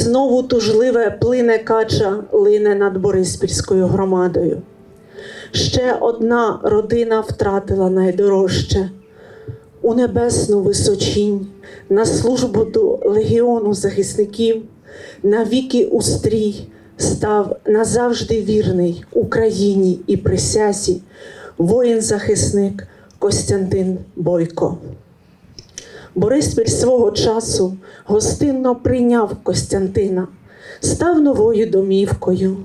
Знову тужливе плине кача лине над Бориспільською громадою. Ще одна родина втратила найдорожче у небесну височінь на службу до легіону захисників, навіки устрій став назавжди вірний Україні і присязі, воїн-захисник Костянтин Бойко. Бориспіль свого часу гостинно прийняв Костянтина, став новою домівкою,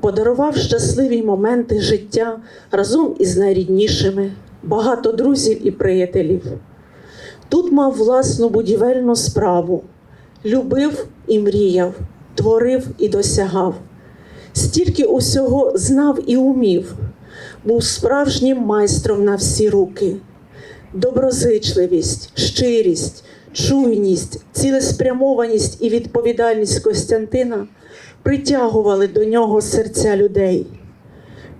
подарував щасливі моменти життя разом із найріднішими, багато друзів і приятелів. Тут мав власну будівельну справу, любив і мріяв, творив і досягав. Стільки усього знав і умів, був справжнім майстром на всі руки доброзичливість, щирість, чуйність, цілеспрямованість і відповідальність Костянтина притягували до нього серця людей,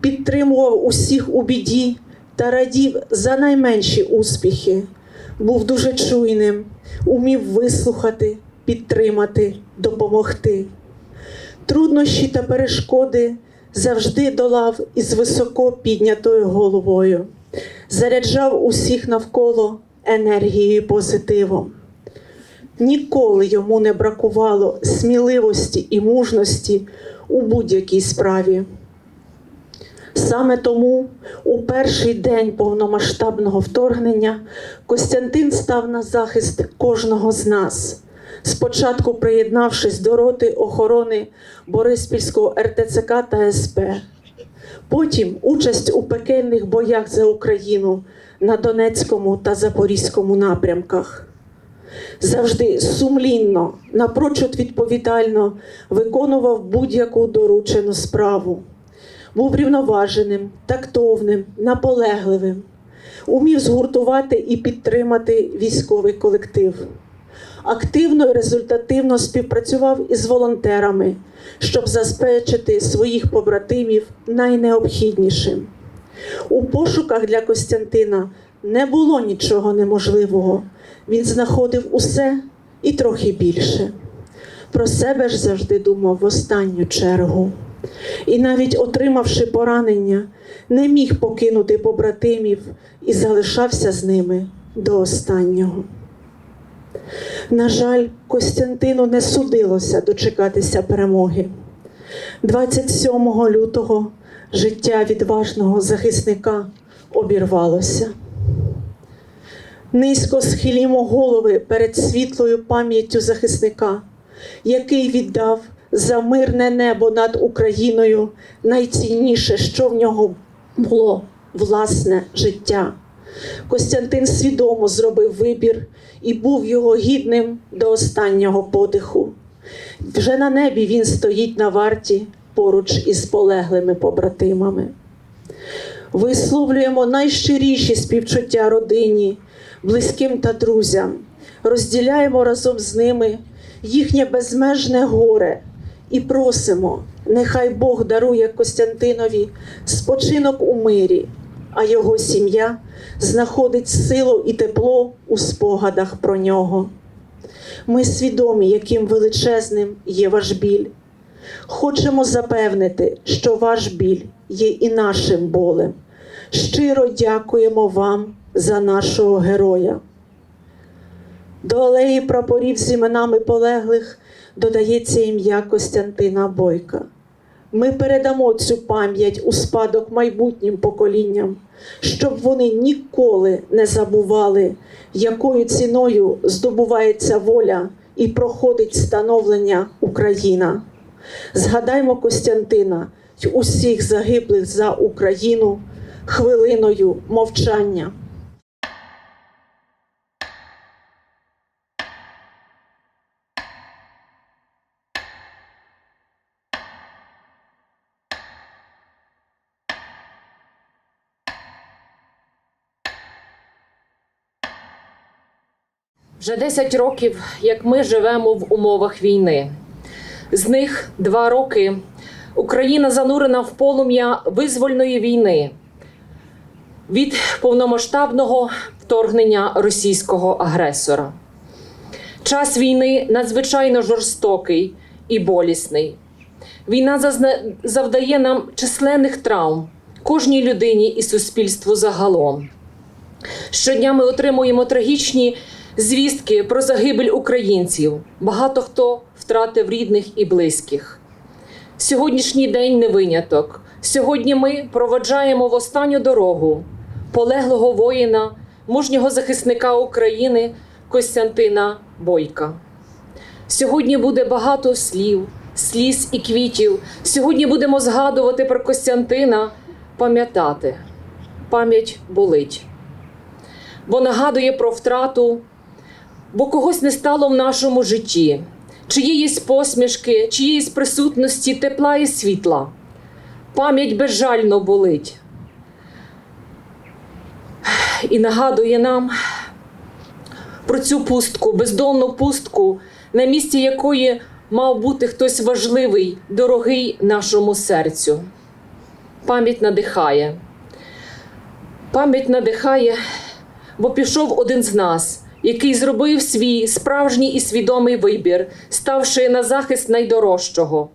підтримував усіх у біді та радів за найменші успіхи, був дуже чуйним, умів вислухати, підтримати, допомогти. Труднощі та перешкоди завжди долав із високо піднятою головою заряджав усіх навколо енергією позитивом. Ніколи йому не бракувало сміливості і мужності у будь-якій справі. Саме тому у перший день повномасштабного вторгнення Костянтин став на захист кожного з нас, спочатку приєднавшись до роти охорони Бориспільського РТЦК та СП. Потім участь у пекельних боях за Україну на Донецькому та Запорізькому напрямках. Завжди сумлінно, напрочуд відповідально виконував будь-яку доручену справу. Був рівноваженим, тактовним, наполегливим, умів згуртувати і підтримати військовий колектив. Активно і результативно співпрацював із волонтерами, щоб забезпечити своїх побратимів найнеобхіднішим. У пошуках для Костянтина не було нічого неможливого. Він знаходив усе і трохи більше. Про себе ж завжди думав в останню чергу. І навіть отримавши поранення, не міг покинути побратимів і залишався з ними до останнього. На жаль, Костянтину не судилося дочекатися перемоги. 27 лютого життя відважного захисника обірвалося. Низько схилімо голови перед світлою пам'яттю захисника, який віддав за мирне небо над Україною найцінніше, що в нього було власне життя. Костянтин свідомо зробив вибір і був його гідним до останнього подиху. Вже на небі він стоїть на варті поруч із полеглими побратимами. Висловлюємо найщиріші співчуття родині, близьким та друзям, розділяємо разом з ними їхнє безмежне горе і просимо, нехай Бог дарує Костянтинові спочинок у мирі, а його сім'я знаходить силу і тепло у спогадах про нього. Ми свідомі, яким величезним є ваш біль. Хочемо запевнити, що ваш біль є і нашим болем. Щиро дякуємо вам за нашого героя. До алеї прапорів з іменами полеглих додається ім'я Костянтина Бойка. Ми передамо цю пам'ять у спадок майбутнім поколінням, щоб вони ніколи не забували, якою ціною здобувається воля і проходить становлення Україна. Згадаймо Костянтина й усіх загиблих за Україну хвилиною мовчання. Вже 10 років, як ми живемо в умовах війни. З них два роки Україна занурена в полум'я визвольної війни від повномасштабного вторгнення російського агресора. Час війни надзвичайно жорстокий і болісний. Війна завдає нам численних травм кожній людині і суспільству загалом. Щодня ми отримуємо трагічні звістки про загибель українців. Багато хто втратив рідних і близьких. Сьогоднішній день не виняток. Сьогодні ми проводжаємо в останню дорогу полеглого воїна, мужнього захисника України Костянтина Бойка. Сьогодні буде багато слів, сліз і квітів. Сьогодні будемо згадувати про Костянтина, пам'ятати. Пам'ять болить, бо нагадує про втрату, бо когось не стало в нашому житті, чиїсь посмішки, чиїсь присутності, тепла і світла. Пам'ять безжально болить. І нагадує нам про цю пустку, бездонну пустку, на місці якої мав бути хтось важливий, дорогий нашому серцю. Пам'ять надихає. Пам'ять надихає, бо пішов один з нас, який зробив свій справжній і свідомий вибір, ставши на захист найдорожчого.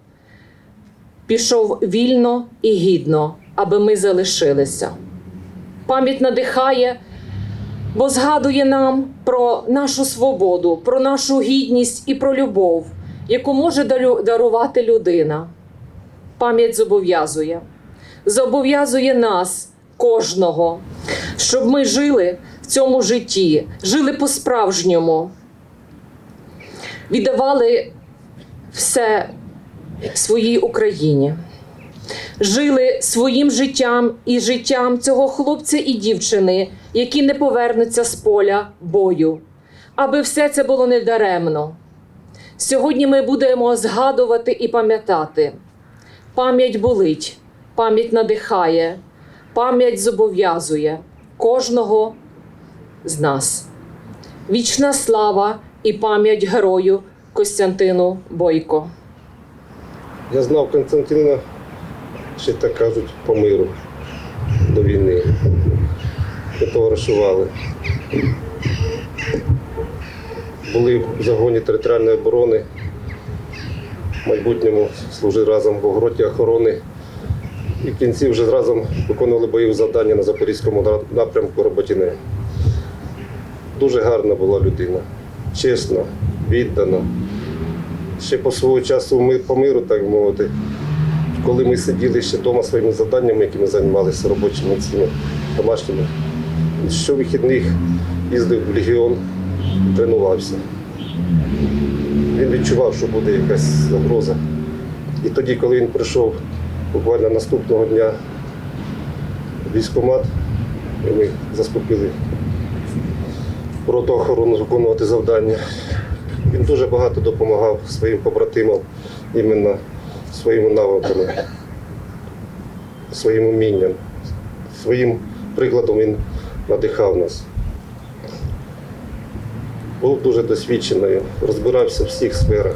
Пішов вільно і гідно, аби ми залишилися. Пам'ять надихає, бо згадує нам про нашу свободу, про нашу гідність і про любов, яку може дарувати людина. Пам'ять зобов'язує, зобов'язує нас, кожного, щоб ми жили в цьому житті, жили по-справжньому, віддавали все своїй Україні. Жили своїм життям і життям цього хлопця і дівчини, які не повернуться з поля бою, аби все це було недаремно. Сьогодні ми будемо згадувати і пам'ятати. Пам'ять болить, пам'ять надихає, пам'ять зобов'язує кожного з нас. Вічна слава і пам'ять герою Костянтину Бойко. Я знав Константина, ще так кажуть, по миру до війни. Ми товаришували. Були в загоні територіальної оборони. В майбутньому служили разом в огороді охорони. І в кінці вже разом виконували бойові завдання на Запорізькому напрямку Роботіне. Дуже гарна була людина, чесна, віддана. Ще по свого часу ми по миру, так мовити, коли ми сиділи ще вдома своїми завданнями, якими займалися робочими цими домашніми. Щовихідних їздив в Легіон, тренувався. Він відчував, що буде якась загроза. І тоді, коли він прийшов буквально наступного дня в військкомат, ми заскупили охорону виконувати завдання. Він дуже багато допомагав своїм побратимам іменно своїми навиками, своїм умінням, своїм прикладом він надихав нас. Був дуже досвідченою, розбирався в всіх сферах.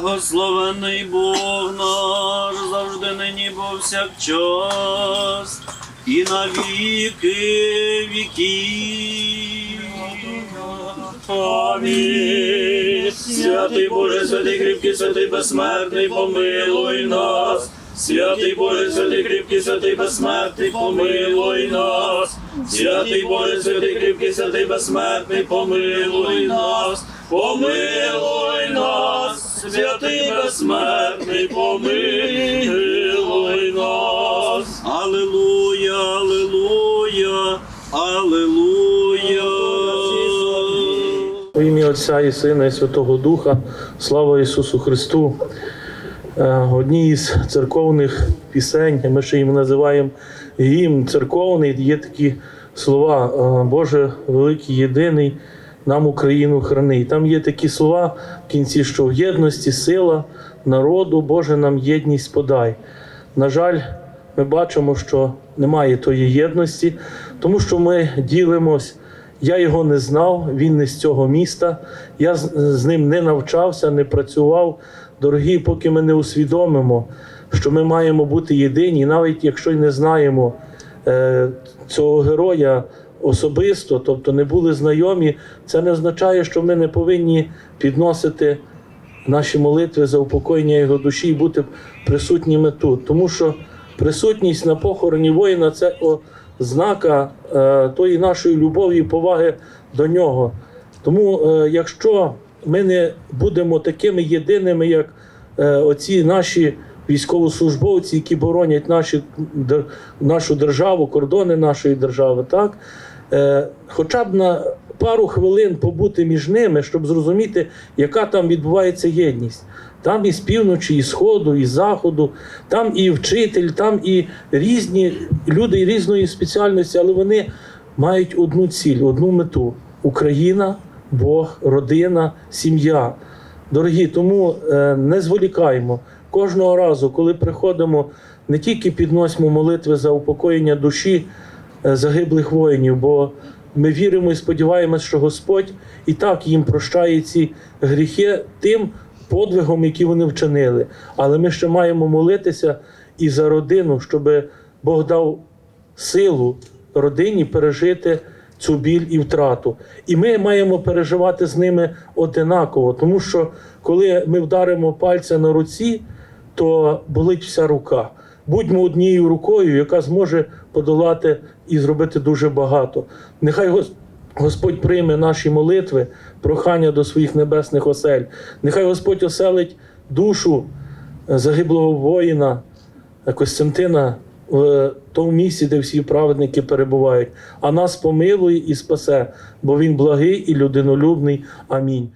Благословений Бог наш завжди нині повсякчас і на віки віків. Амінь. Святий Боже, святий кріпкий, святий безсмертний, помилуй нас. Святий Боже, святий кріпкий, святий безсмертний, помилуй нас. Святий Боже, святий кріпкий, святий безсмертний, помилуй нас. Помилуй нас, святий безсмертний, помилуй нас. Аллилуйя, аллилуйя, аллилуйя. Во ім'я Отця і Сина, і Святого Духа, слава Ісусу Христу. Е, Одні із церковних пісень, ми ще їм називаємо гімн церковний, є такі слова е, Боже великий єдиний, нам Україну храни. І Там є такі слова в кінці, що в єдності сила народу, Боже нам єдність подай. На жаль, ми бачимо, що немає тої єдності, тому що ми ділимось. Я його не знав, він не з цього міста. Я з, ним не навчався, не працював. Дорогі, поки ми не усвідомимо, що ми маємо бути єдині, навіть якщо й не знаємо е, цього героя особисто, тобто не були знайомі, це не означає, що ми не повинні підносити наші молитви за упокоєння його душі і бути присутніми тут. Тому що присутність на похороні воїна це ознака е, тої нашої любові і поваги до нього. Тому, е, якщо ми не будемо такими єдиними, як е, оці наші військовослужбовці, які боронять наші, нашу державу, кордони нашої держави, так? Е, хоча б на пару хвилин побути між ними, щоб зрозуміти, яка там відбувається єдність. Там і з півночі, і сходу, і заходу, там і вчитель, там і різні люди різної спеціальності, але вони мають одну ціль, одну мету Україна, Бог, родина, сім'я. Дорогі, тому е, не зволікаємо. Кожного разу, коли приходимо, не тільки підносимо молитви за упокоєння душі загиблих воїнів, бо ми віримо і сподіваємось, що Господь і так їм прощає ці гріхи тим подвигом, які вони вчинили. Але ми ще маємо молитися і за родину, щоб Бог дав силу родині пережити цю біль і втрату. І ми маємо переживати з ними одинаково, тому що коли ми вдаримо пальця на руці, то болить вся рука. Будьмо однією рукою, яка зможе подолати і зробити дуже багато. Нехай Господь прийме наші молитви, прохання до своїх небесних осель. Нехай Господь оселить душу е, загиблого воїна е, Костянтина в тому місці, де всі праведники перебувають, а нас помилує і спасе, бо він благий і людинолюбний. Амінь.